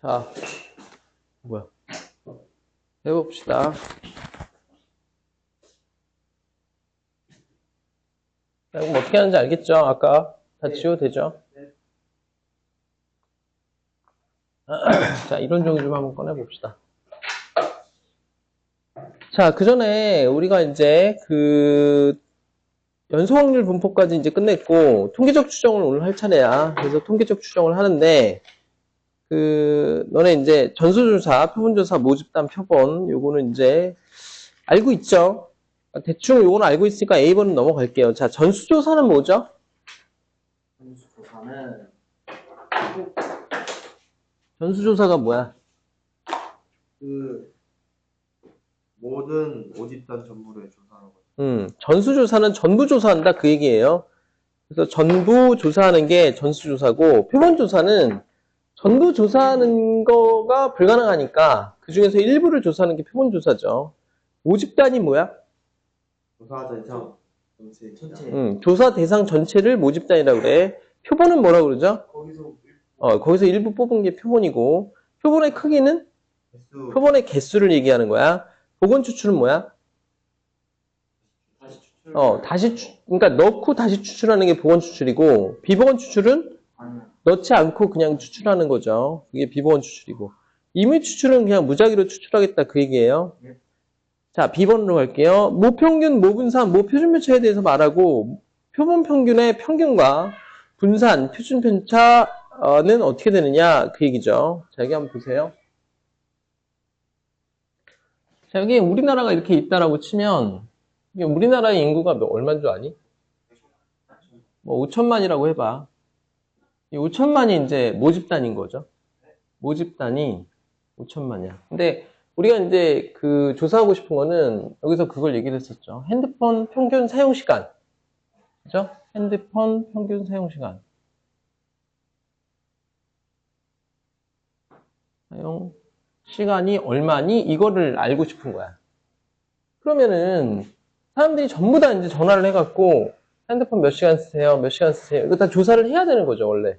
자, 뭐야. 해봅시다. 자, 이거 어떻게 하는지 알겠죠? 아까 다 지워도 되죠? 자, 이론 정리 좀 한번 꺼내봅시다. 자, 그 전에 우리가 이제 그 연소 확률 분포까지 이제 끝냈고 통계적 추정을 오늘 할 차례야. 그래서 통계적 추정을 하는데 그 너네 이제 전수조사, 표본조사, 모집단, 표본 요거는 이제 알고 있죠. 대충 요거는 알고 있으니까 A번은 넘어갈게요. 자, 전수조사는 뭐죠? 조사는 전수조사가 뭐야? 그 모든 모집단 전부를 조사하는 거죠. 음, 전수조사는 전부 조사한다 그 얘기예요. 그래서 전부 조사하는 게 전수조사고 표본조사는 전부 조사하는 거가 불가능하니까 그 중에서 일부를 조사하는 게 표본 조사죠. 모집단이 뭐야? 조사 대상 전체 전체 음, 조사 대상 전체를 모집단이라고 그래. 표본은 뭐라고 그러죠? 거기서 어, 거기서 일부 뽑은 게 표본이고 표본의 크기는 개수 표본의 개수를 얘기하는 거야. 보건 추출은 뭐야? 다시 추출 어, 다시 추, 그러니까 넣고 다시 추출하는 게 보건 추출이고 비보건 추출은 넣지 않고 그냥 추출하는 거죠. 그게 비보건 추출이고 임의 추출은 그냥 무작위로 추출하겠다 그 얘기예요. 네. 자, B번으로 갈게요. 모평균, 모분산, 모표준편차에 대해서 말하고 표본 평균의 평균과 분산, 표준 편차는 어떻게 되느냐 그 얘기죠. 자, 여기 한번 보세요. 자, 여기 우리나라가 이렇게 있다라고 치면 이게 우리나라의 인구가 몇- 얼마인 줄 아니? 뭐 5천만이라고 해봐. 이 5천만이 이제 모집단인 거죠. 모집단이 5천만이야. 근데 우리가 이제 그 조사하고 싶은 거는 여기서 그걸 얘기를 했었죠. 핸드폰 평균 사용 시간. 그죠? 핸드폰 평균 사용 시간. 사용 시간이 얼마니? 이거를 알고 싶은 거야. 그러면은 사람들이 전부 다 이제 전화를 해갖고 핸드폰 몇 시간 쓰세요? 몇 시간 쓰세요? 이거 다 조사를 해야 되는 거죠, 원래.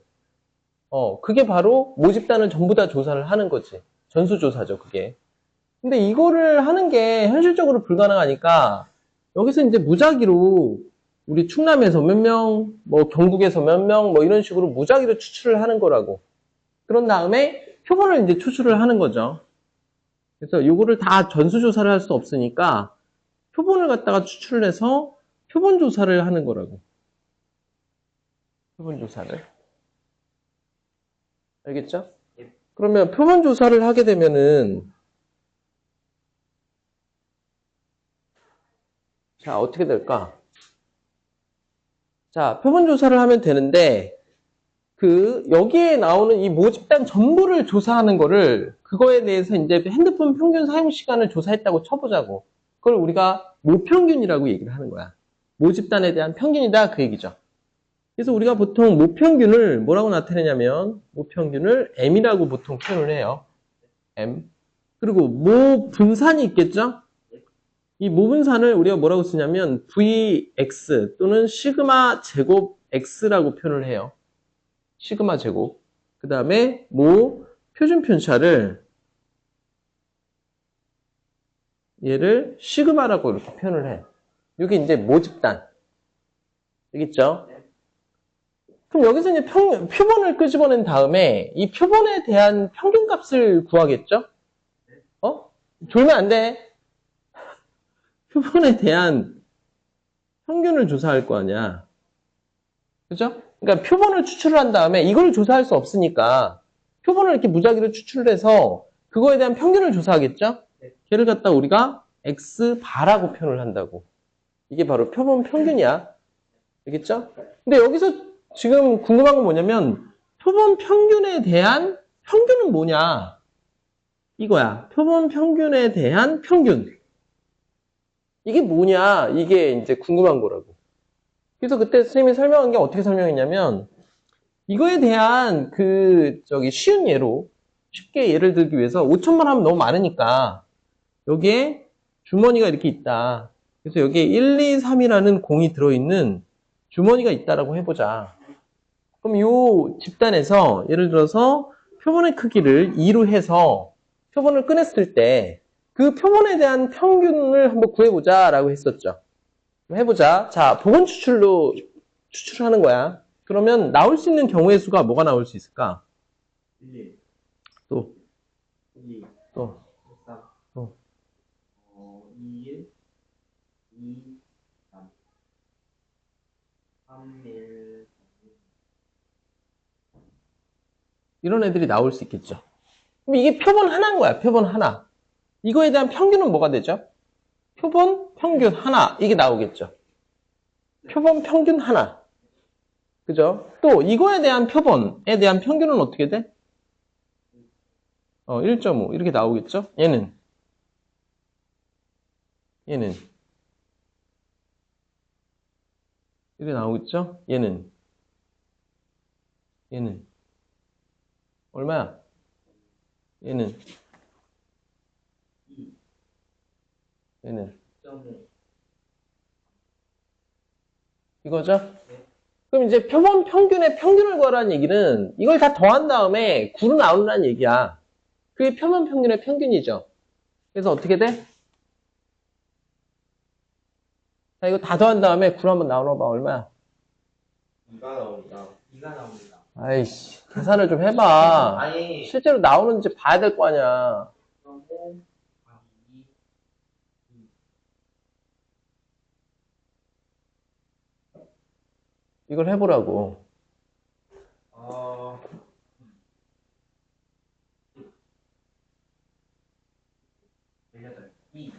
어, 그게 바로 모집단을 전부 다 조사를 하는 거지. 전수조사죠, 그게. 근데 이거를 하는 게 현실적으로 불가능하니까 여기서 이제 무작위로 우리 충남에서 몇 명, 뭐 경북에서 몇 명, 뭐 이런 식으로 무작위로 추출을 하는 거라고. 그런 다음에 표본을 이제 추출을 하는 거죠. 그래서 이거를 다 전수조사를 할 수 없으니까 표본을 갖다가 추출을 해서 표본 조사를 하는 거라고. 표본 조사를. 알겠죠? 예. 그러면 표본 조사를 하게 되면은 자, 어떻게 될까? 자, 표본 조사를 하면 되는데 그 여기에 나오는 이 모집단 전부를 조사하는 거를 그거에 대해서 이제 핸드폰 평균 사용 시간을 조사했다고 쳐보자고. 그걸 우리가 모평균이라고 얘기를 하는 거야. 모집단에 대한 평균이다 그 얘기죠. 그래서 우리가 보통 모평균을 뭐라고 나타내냐면 모평균을 m이라고 보통 표현을 해요. m. 그리고 모 분산이 있겠죠? 이 모분산을 우리가 뭐라고 쓰냐면 vx 또는 시그마 제곱 x라고 표현을 해요. 시그마 제곱. 그 다음에 모 표준 편차를 얘를 시그마라고 이렇게 표현을 해. 이게 이제 모집단. 알겠죠? 그럼 여기서 이제 평, 표본을 끄집어낸 다음에 이 표본에 대한 평균값을 구하겠죠? 어? 졸면 안 돼. 표본에 대한 평균을 조사할 거 아니야. 그죠? 그러니까 표본을 추출을 한 다음에 이걸 조사할 수 없으니까 표본을 이렇게 무작위로 추출을 해서 그거에 대한 평균을 조사하겠죠? 걔를 갖다 우리가 x 바라고 표현을 한다고. 이게 바로 표본 평균이야. 알겠죠? 근데 여기서 지금 궁금한 건 뭐냐면 표본 평균에 대한 평균은 뭐냐? 이거야. 표본 평균에 대한 평균. 이게 뭐냐? 이게 이제 궁금한 거라고. 그래서 그때 선생님이 설명한 게 어떻게 설명했냐면 이거에 대한 그 저기 쉬운 예로 쉽게 예를 들기 위해서 5천만 하면 너무 많으니까 여기에 주머니가 이렇게 있다. 그래서 여기에 1, 2, 3이라는 공이 들어있는 주머니가 있다라고 해보자. 그럼 이 집단에서 예를 들어서 표본의 크기를 2로 해서 표본을 꺼냈을 때 그 표본에 대한 평균을 한번 구해보자 라고 했었죠. 해보자. 자, 보건 추출로 추출하는 거야. 그러면 나올 수 있는 경우의 수가 뭐가 나올 수 있을까? 1, 또, 2, 또, 3, 또. 어, 2, 1, 2, 3, 3, 1, 이런 애들이 나올 수 있겠죠. 그럼 이게 표본 하나인 거야. 표본 하나. 이거에 대한 평균은 뭐가 되죠? 표본 평균 하나. 이게 나오겠죠. 표본 평균 하나. 그죠? 또 이거에 대한 표본에 대한 평균은 어떻게 돼? 어, 1.5 이렇게 나오겠죠? 얘는 얘는 이렇게 나오겠죠? 얘는 얘는 얼마야? 얘는 얘는 2.5, 이거죠? 그럼 이제 표본 평균의 평균을 구하라는 얘기는 이걸 다 더한 다음에 9로 나오라는 얘기야. 그게 표본 평균의 평균이죠. 그래서 어떻게 돼? 자, 이거 다 더한 다음에 9로 한번 나눠봐. 얼마야? 2가 나옵니다. 2가 나옵니다. 아이씨, 계산을 좀 해봐. 아니, 실제로 나오는지 봐야 될 거 아니야. 0.5, 아, 2, 이걸 해보라고. 어, 열여덟, 2,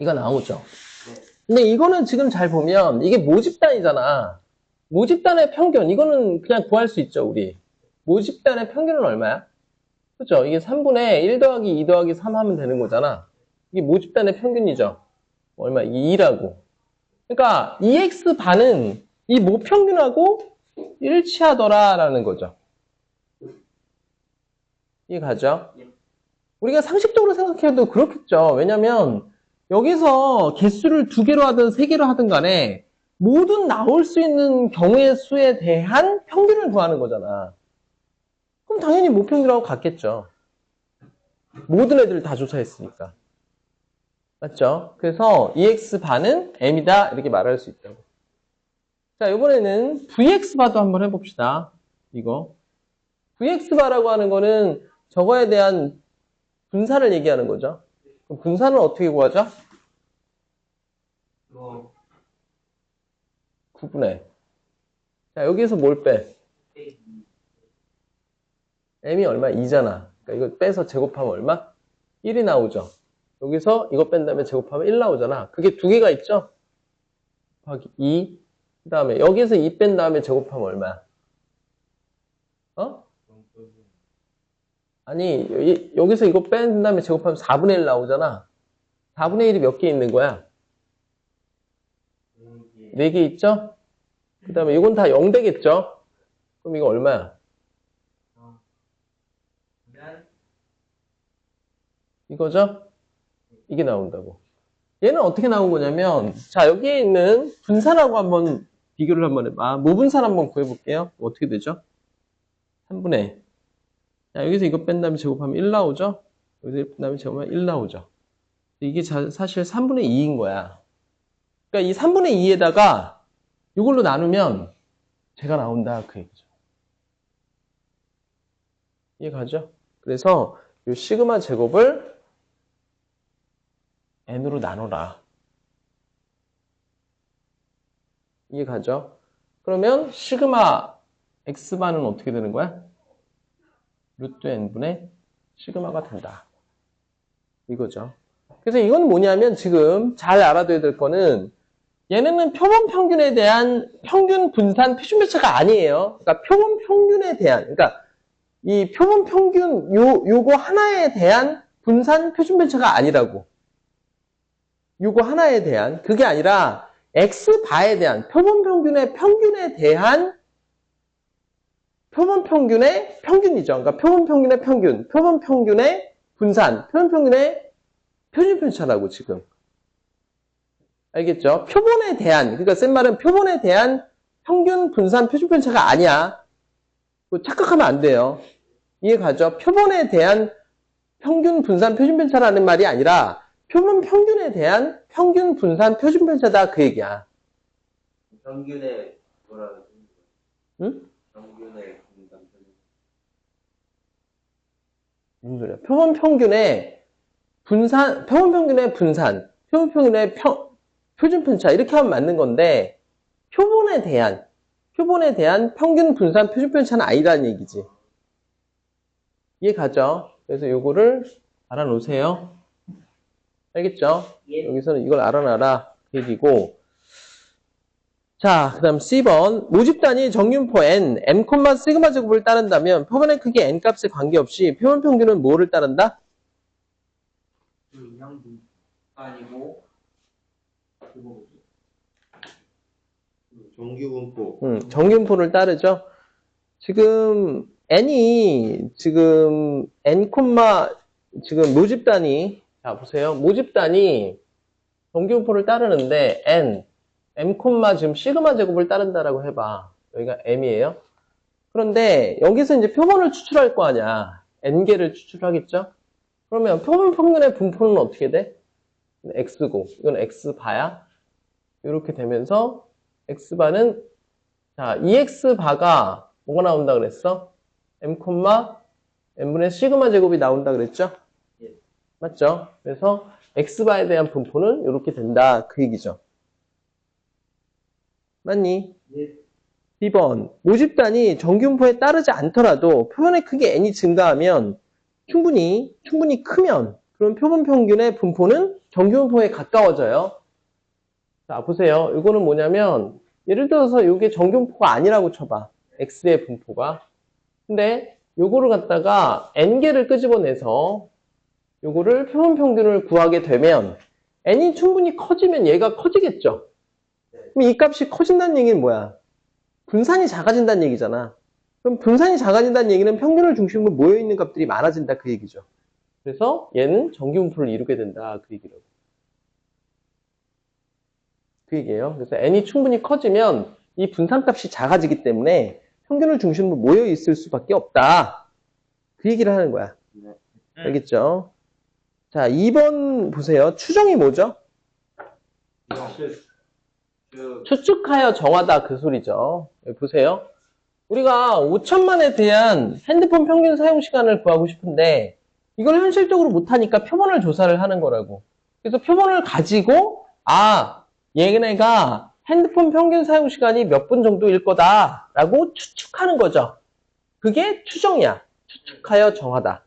이거 나오죠? 네. 근데 이거는 지금 잘 보면 이게 모집단이잖아. 모집단의 평균, 이거는 그냥 구할 수 있죠, 우리. 모집단의 평균은 얼마야? 그죠? 이게 3분의 1 더하기 2 더하기 3 하면 되는 거잖아. 이게 모집단의 평균이죠. 얼마? 2라고. 그러니까 2x 반은 이 모평균하고 일치하더라라는 거죠. 이해 가죠? 우리가 상식적으로 생각해도 그렇겠죠. 왜냐면 여기서 개수를 두 개로 하든 세 개로 하든 간에 모든 나올 수 있는 경우의 수에 대한 평균을 구하는 거잖아. 그럼 당연히 모평균하고 같겠죠. 모든 애들을 다 조사했으니까. 맞죠? 그래서 EX 반은 M이다 이렇게 말할 수 있다고. 자, 이번에는 VX 바도 한번 해봅시다. 이거. VX 바라고 하는 거는 저거에 대한 분산을 얘기하는 거죠. 그럼 분산은 어떻게 구하죠? 이거, 9분의. 자, 여기에서 뭘 빼? 빼기 2, m이 얼마? 2잖아. 그러니까 이거 빼서 제곱하면 얼마? 1이 나오죠. 여기서 이거 뺀 다음에 제곱하면 1 나오잖아. 그게 두 개가 있죠? 곱하기 2. 그 다음에 여기서 2 뺀 다음에 제곱하면 얼마야? 어? 0.5, 아니, 이- 여기서 이거 뺀 다음에 제곱하면 4분의 1 나오잖아. 4분의 1이 몇 개 있는 거야? 4개, 4개 있죠? 그 다음에 이건 다 0 되겠죠? 그럼 이거 얼마야? 이거죠? 이게 나온다고. 얘는 어떻게 나온 거냐면, 자, 여기에 있는 분산하고 한번 비교를 한번 해봐. 모분산 한번 구해볼게요. 어떻게 되죠? 3분의. 자, 여기서 이거 뺀 다음에 제곱하면 1 나오죠? 여기서 1뺀 다음에 제곱하면 1 나오죠? 이게 자- 사실 3분의 2인 거야. 그러니까 이 3분의 2에다가 이걸로 나누면 제가 나온다. 그 얘기죠. 이해 가죠? 그래서 이 시그마 제곱을 n으로 나눠라. 이해 가죠? 그러면 시그마 x반은 어떻게 되는 거야? 루트 n분의 시그마가 된다. 이거죠. 그래서 이건 뭐냐면 지금 잘 알아둬야 될 거는 얘네는 표본 평균에 대한 평균 분산 표준 배차가 아니에요. 그러니까 표본 평균에 대한, 그러니까 이 표본 평균 요 요거 하나에 대한 분산 표준 배차가 아니라고. 요거 하나에 대한 그게 아니라 x 바에 대한 표본 평균의 평균에 대한 표본 평균의 평균이죠. 그러니까 표본 평균의 평균, 표본 평균의 분산, 표본 평균의 표준 편차라고 지금. 알겠죠? 표본에 대한, 그러니까 쓴 말은 표본에 대한 평균 분산 표준 편차가 아니야. 그 착각하면 안 돼요. 이해 가죠? 표본에 대한 평균 분산 표준 편차라는 말이 아니라 표본 평균에 대한 평균 분산 표준 편차다 그 얘기야. 평균의 뭐라고 응? 평균의 무슨 소리야? 표본 평균의 분산, 표본 평균의 분산, 표본 평균의 평, 표준 편차 이렇게 하면 맞는 건데 표본에 대한 표본에 대한 평균 분산 표준 편차는 아니라는 얘기지. 이해 가죠? 그래서 요거를 알아놓으세요. 알겠죠? 예. 여기서는 이걸 알아놔라 그 얘기고 자, 그 다음 C번 모집단이 정윤포 n, m, 시그마 제곱을 따른다면 표본의 크기 n 값에 관계없이 표본 평균은 뭐를 따른다? 아니고 그거 뭐지? 정규 분포 음, 정균포를 따르죠. 지금 n이 지금 n, 지금 모집단이 자 보세요. 모집단이 정균포를 따르는데 n, m, 지금 시그마 제곱을 따른다라고 해봐. 여기가 m이에요. 그런데 여기서 이제 표본을 추출할 거 아니야. n개를 추출하겠죠? 그러면 표본 평균의 분포는 어떻게 돼? x고 이건 x바야. 이렇게 되면서 x바는 자 2x바가 뭐가 나온다 그랬어? m, n분의 시그마 제곱이 나온다 그랬죠? 예. 맞죠? 그래서 x바에 대한 분포는 이렇게 된다 그 얘기죠. 맞니? 예. 2번 모집단이 정균포에 따르지 않더라도 표본의 크기 n이 증가하면 충분히 충분히 크면 그럼 표본 평균의 분포는 정균포에 가까워져요. 자 보세요. 이거는 뭐냐면 예를 들어서 이게 정균포가 아니라고 쳐봐. x의 분포가. 근데 요거를 갖다가 n개를 끄집어내서 요거를 표본 평균을 구하게 되면 n이 충분히 커지면 얘가 커지겠죠. 그럼 이 값이 커진다는 얘기는 뭐야? 분산이 작아진다는 얘기잖아. 그럼 분산이 작아진다는 얘기는 평균을 중심으로 모여있는 값들이 많아진다 그 얘기죠. 그래서 얘는 정기분포를 이루게 된다 그 얘기라고. 그 얘기예요. 그래서 n이 충분히 커지면 이 분산값이 작아지기 때문에 평균을 중심으로 모여 있을 수밖에 없다. 그 얘기를 하는 거야. 네. 알겠죠? 자, 2번 보세요. 추정이 뭐죠? 쭉 추측하여 정하다 그 소리죠. 여기 보세요. 우리가 5천만에 대한 핸드폰 평균 사용 시간을 구하고 싶은데 이걸 현실적으로 못하니까 표본을 조사를 하는 거라고. 그래서 표본을 가지고 아 얘네가 핸드폰 평균 사용 시간이 몇 분 정도일 거다라고 추측하는 거죠. 그게 추정이야. 추측하여 정하다.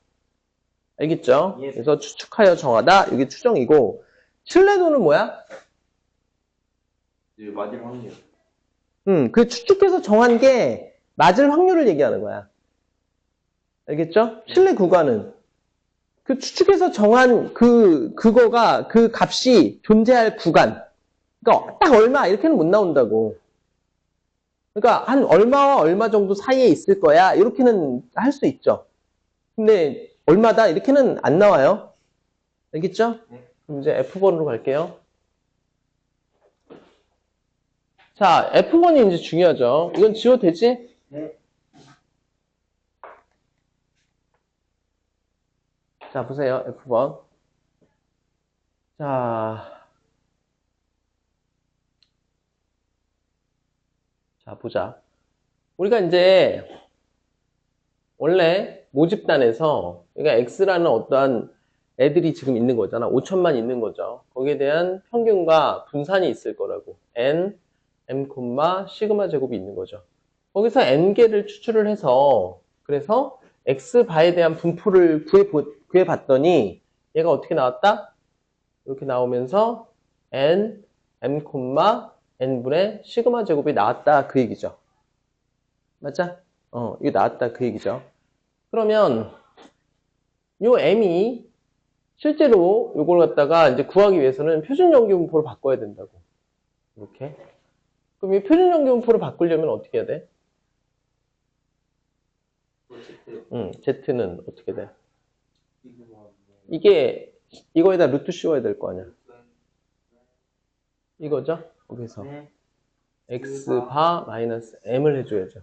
알겠죠? 예. 그래서 추측하여 정하다 이게 추정이고 신뢰도는 뭐야? 이제 맞을 확률 음, 그 추측해서 정한 게 맞을 확률을 얘기하는 거야. 알겠죠? 신뢰 구간은 그 추측해서 정한 그 그거가 그 값이 존재할 구간. 그러니까 딱 얼마 이렇게는 못 나온다고. 그러니까 한 얼마와 얼마 정도 사이에 있을 거야. 이렇게는 할 수 있죠. 근데 얼마다 이렇게는 안 나와요. 알겠죠? 네. 그럼 이제 F번으로 갈게요. 자, F1이 이제 중요하죠. 이건 지워도 되지? 네. 자, 보세요. F1. 자. 자, 보자. 우리가 이제 원래 모집단에서 그러니까 X라는 어떠한 애들이 지금 있는 거잖아. 5천만 있는 거죠. 거기에 대한 평균과 분산이 있을 거라고. N, M, 시그마 제곱이 있는 거죠. 거기서 N개를 추출을 해서 그래서 X바에 대한 분포를 구해, 구해봤더니 얘가 어떻게 나왔다? 이렇게 나오면서 N, M, N분의 시그마 제곱이 나왔다 그 얘기죠. 맞자? 어, 이거 나왔다 그 얘기죠. 그러면 요 M이 실제로 요걸 갖다가 이제 구하기 위해서는 표준 연기 분포를 바꿔야 된다고. 이렇게. 그럼 이 표준 연기 분포를 바꾸려면 어떻게 해야 돼? 음, Z는 어떻게 돼? 이게 이거에다 루트 씌워야 될 거 아니야. 이거죠? 거기서 네. x 바 마이너스 m을 해줘야죠.